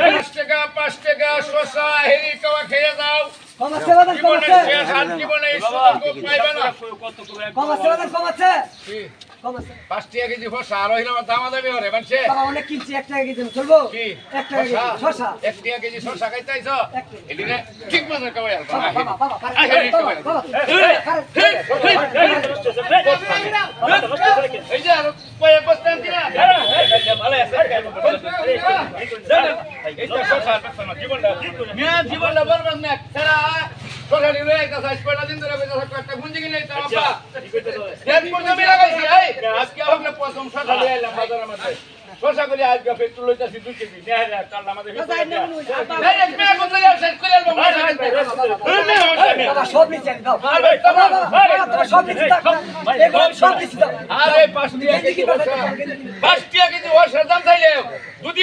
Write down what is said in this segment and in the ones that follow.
পাঁচ টাকা পাঁচ টাকা শশা হেরি কাওয়া খেয়ে যাও। পাঁচ টাকা কেজি শশা আর দামা হরে মানছে অনেক কিনছি এক টাকা কেজি চলবো এক টাকা কেজি এক টাকা। এদিকে ঠিক আলবা বাবা বাবা বাবা আই হেরি বাবা কাওয়াই বাবা এই যে আর কয়েক বস্তা আনছি না এইটা শশা জীবনটা বরবাদ না সারা শশা দিলে একটা সাইজ পয়লা দিন ধরে কইতা একটা গুঞ্জি কিনে তো আপা দেখ কোন লাগাইছি এই আজকে আমরা প্রথম শশা লই আইলাম বাজারের মধ্যে শশা করে আজকে পেট্রোল লইতাছি দুই কেজি নেহ রে কাল আমাদের ডাইরেক্ট মেয়ে কোন জায়গায় শেষ করে আলবো বাবা আরে পাঁচ কেজি পাঁচ কেজি দাম চাইলে যদি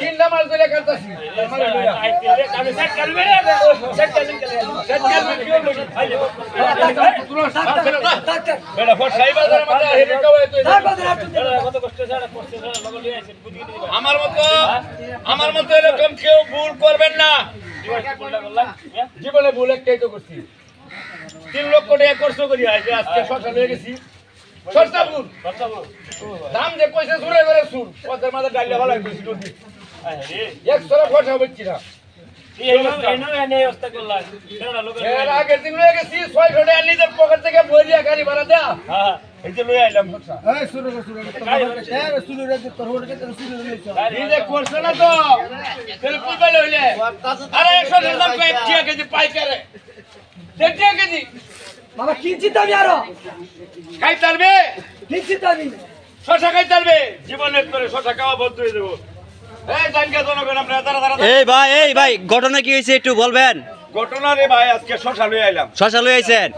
কিনলাম আর দিলে কাটতাছি। আমার মতো আমার মতো এরকম কেউ ভুল করবেন না। জীবনে ভুল একটাই তো করছি। তিন লক্ষ টাকা খরচ করি আজকে শসা হয়ে গেছি। ভুল দাম যে কইছে সুরে করে সুর পথের মাঝে ডাইলে ভালো কইছি নদী। একশো খরচা হচ্ছে না। এর আগের দিন লয়ে গেছি ছয়শো টাকা নিজের পকেট থেকে বইরিয়া গাড়ি ভাড়া দেয়া। এই যে লয়ে আইলাম শসা করছে না তো? তাহলে কই পাইলে হইলে? আরে একশো দাম কয় এক টাকা কেজি পাইকারে। দেড় কেজি। বাবা কিনছি আমি আরও। খাই তারবে কিনছি আমি। শশা খাই তারবে জীবনের করে শশা খাওয়া বন্ধ হয়ে দেবো এই জানকে জনগণ আপনারা তারা তারা এই ভাই এই ভাই ঘটনা কি হয়েছে একটু বলবেন? ঘটনা রে ভাই আজকে শশা লয়ে আইলাম। শশা লই আইছেন?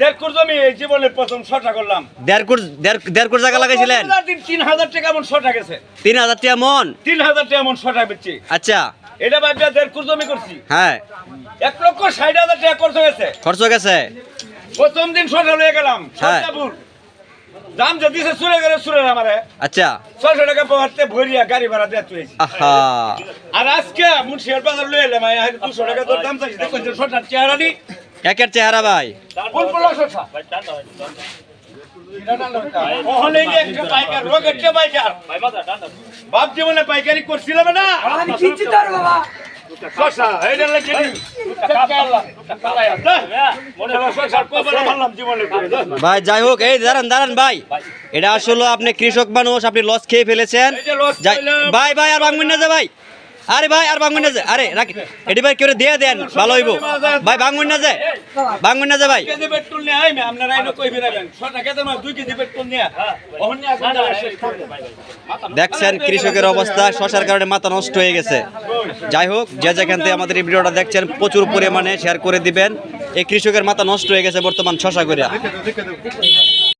দেড় কুর জমি এই জীবনের প্রথম শশা করলাম। দেড় কোট দেড় দেড় কোট জায়গা লাগাইছিলেন? তিন হাজার টাকা মন শশা গেছে। তিন হাজার টাকা মন? তিন হাজার টাকা মন শশা বেচছি। আচ্ছা। এটা ভাবিয়া দেড় কুর জমি করছি। হ্যাঁ। এক লক্ষ ষাট হাজার টাকা খরচ গেছে খরচ গেছে? প্রথম দিন শশা লয়ে গেলাম হ্যাঁ। সরকাপুর দাম যে দিছে সুরে গেলে সুরে আমারে। আচ্ছা। ছয়শো টাকা পাওয়াতে ভরিয়া গাড়ি ভাড়া দিয়ে তুই আর আজকে মুন্সিয়ার বাজার লয়ে এলাম দুশো টাকা তোর দাম চাইছি দেখুন শশার চেহারা নি। একের চেহারা ভাই। পাইকারি করছিলাম না। শশা এইটা ভাই যাই হোক এই দাঁড়ান দাঁড়ান ভাই। এটা আসলে আপনি কৃষক মানুষ আপনি লস খেয়ে ফেলেছেন। ভাই ভাই আর ভাঙবেন না যে ভাই। আরে ভাই আর ভাঙবেন না যে। আরে রাখ। এটি ভাই কেউ দিয়ে দেন ভালো হইব। ভাই ভাঙবেন না যে। ভাঙবেন না যে ভাই। দেখছেন কৃষকের অবস্থা শশার কারণে মাথা নষ্ট হয়ে গেছে। যাই হোক, যে যেখান থেকে আমাদের এই ভিডিওটা দেখছেন, প্রচুর পরিমাণে শেয়ার করে দিবেন। এই কৃষকের মাথা নষ্ট হয়ে গেছে বর্তমান শশা করে